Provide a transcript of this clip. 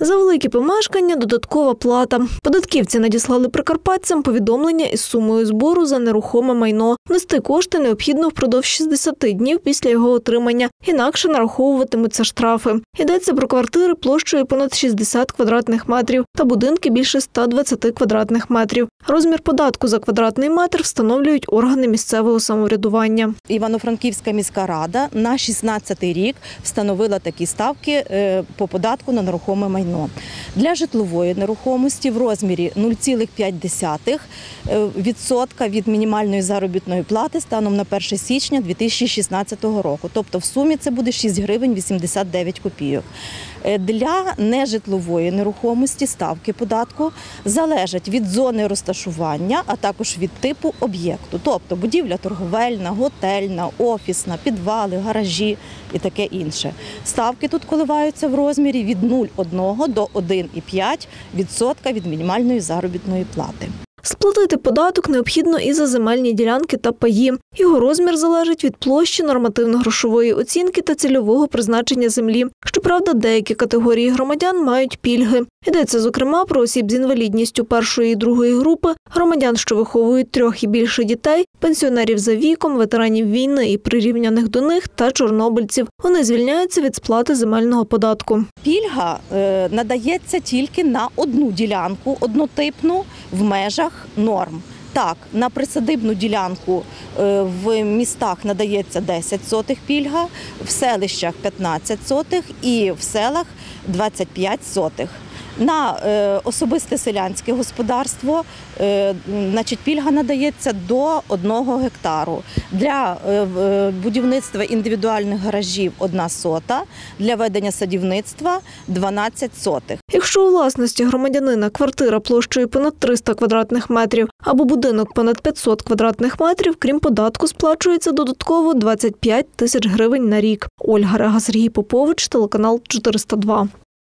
За великі помешкання додаткова плата. Податківці надіслали прикарпатцям повідомлення із сумою збору за нерухоме майно. Нести кошти необхідно впродовж 60 днів після його отримання, інакше нараховуватимуться штрафи. Йдеться про квартири площею понад 60 квадратних метрів та будинки більше 120 квадратних метрів. Розмір податку за квадратний метр встановлюють органи місцевого самоврядування. Івано-Франківська міська рада на 16 рік встановила такі ставки е, по податку на нерухоме майно. Для житлової нерухомості в розмірі 0,5 е, відсотка від мінімальної заробітної плати станом на 1 січня 2016 року. Тобто в сумі це буде 6 гривень 89 копійок. Е, Для нежитлової нерухомості ставки податку залежать від зони розташування, а також від типу об'єкту, тобто будівля торговельна, готельна, офісна, підвали, гаражі і таке інше. Ставки тут коливаються в розмірі від 0,1 до 1,5% від мінімальної заробітної плати. Сплатити податок необхідно і за земельні ділянки та паї. Його розмір залежить від площі нормативно-грошової оцінки та цільового призначення землі. Щоправда, деякі категорії громадян мають пільги. Йдеться зокрема про осіб з інвалідністю першої і другої групи, громадян, що виховують трьох і більше дітей, пенсіонерів за віком, ветеранів війни і прирівняних до них та чорнобильців. Вони звільняються від сплати земельного податку. Пільга е, надається тільки на одну ділянку однотипну в межах норм. Так, на присадибну ділянку е, в містах надається 10 сотих пільга, в селищах 15 сотих і в селах 25 сотих. На е, особисте селянське господарство е, значить, пільга надається до 1 гектару. Для е, будівництва індивідуальних гаражів 1 сота, для ведення садівництва 12 сотих. Якщо у власності громадянина квартира площею понад 300 квадратних метрів або будинок понад 500 квадратних метрів, крім податку, сплачується додатково 25 тисяч гривень на рік. Ольга Рега, Сергій Попович, телеканал 402.